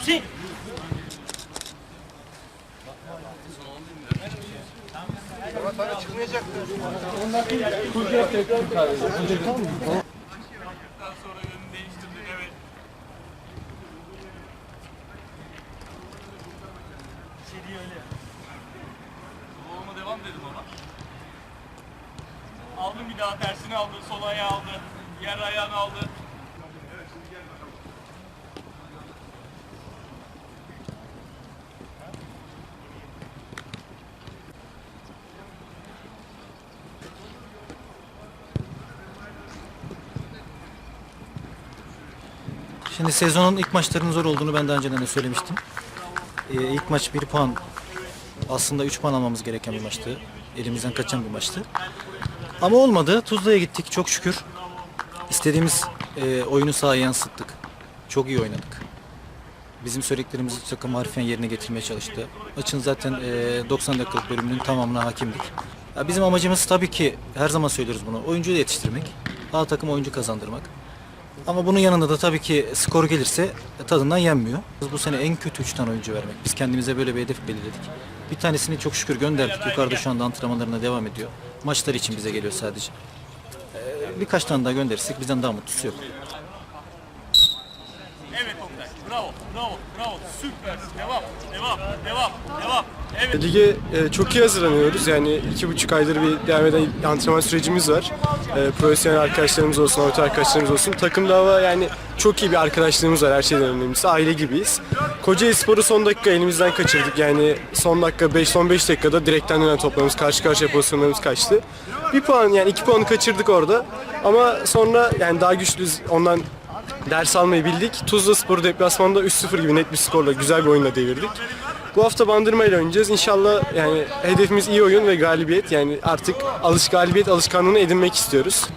Hüseyin. sonra yönünü değiştirdin evet. İstediği öyle. Soluma devam dedim ona. Aldın bir daha tersini aldı, sol ayağı aldı. Diğer ayağını aldı. Şimdi sezonun ilk maçlarının zor olduğunu ben daha önceden de söylemiştim. Ee, ilk maç 1 puan aslında 3 puan almamız gereken bir maçtı. Elimizden kaçan bir maçtı. Ama olmadı. Tuzla'ya gittik çok şükür. İstediğimiz e, oyunu sahaya yansıttık. Çok iyi oynadık. Bizim söylediklerimizi takım harfiyen yerine getirmeye çalıştı. Maçın zaten e, 90 dakikalık bölümünün tamamına hakimdik. Ya bizim amacımız tabii ki her zaman söylüyoruz bunu. Oyuncuyu yetiştirmek. A takım oyuncu kazandırmak. Ama bunun yanında da tabii ki skor gelirse tadından yenmiyor. Bu sene en kötü 3 tane oyuncu vermek. Biz kendimize böyle bir hedef belirledik. Bir tanesini çok şükür gönderdik. Yukarıda şu anda antrenmanlarına devam ediyor. Maçlar için bize geliyor sadece. Ee, birkaç tane daha gönderirsek bizden daha mutlusu yok. Bravo, e, çok iyi hazırlanıyoruz. Yani iki buçuk aydır bir devam eden antrenman sürecimiz var. E, profesyonel arkadaşlarımız olsun, amatör arkadaşlarımız olsun. Takımda hava yani çok iyi bir arkadaşlığımız var her şeyden önemlisi. Aile gibiyiz. Kocaeli Spor'u son dakika elimizden kaçırdık. Yani son dakika 5 son 5 dakikada direkten dönen toplarımız, karşı karşıya pozisyonlarımız kaçtı. Bir puan yani iki puanı kaçırdık orada. Ama sonra yani daha güçlüyüz. Ondan ders almayı bildik. Tuzla Spor deplasmanda 3-0 gibi net bir skorla güzel bir oyunla devirdik. Bu hafta Bandırma ile oynayacağız. İnşallah yani hedefimiz iyi oyun ve galibiyet. Yani artık alış galibiyet alışkanlığını edinmek istiyoruz.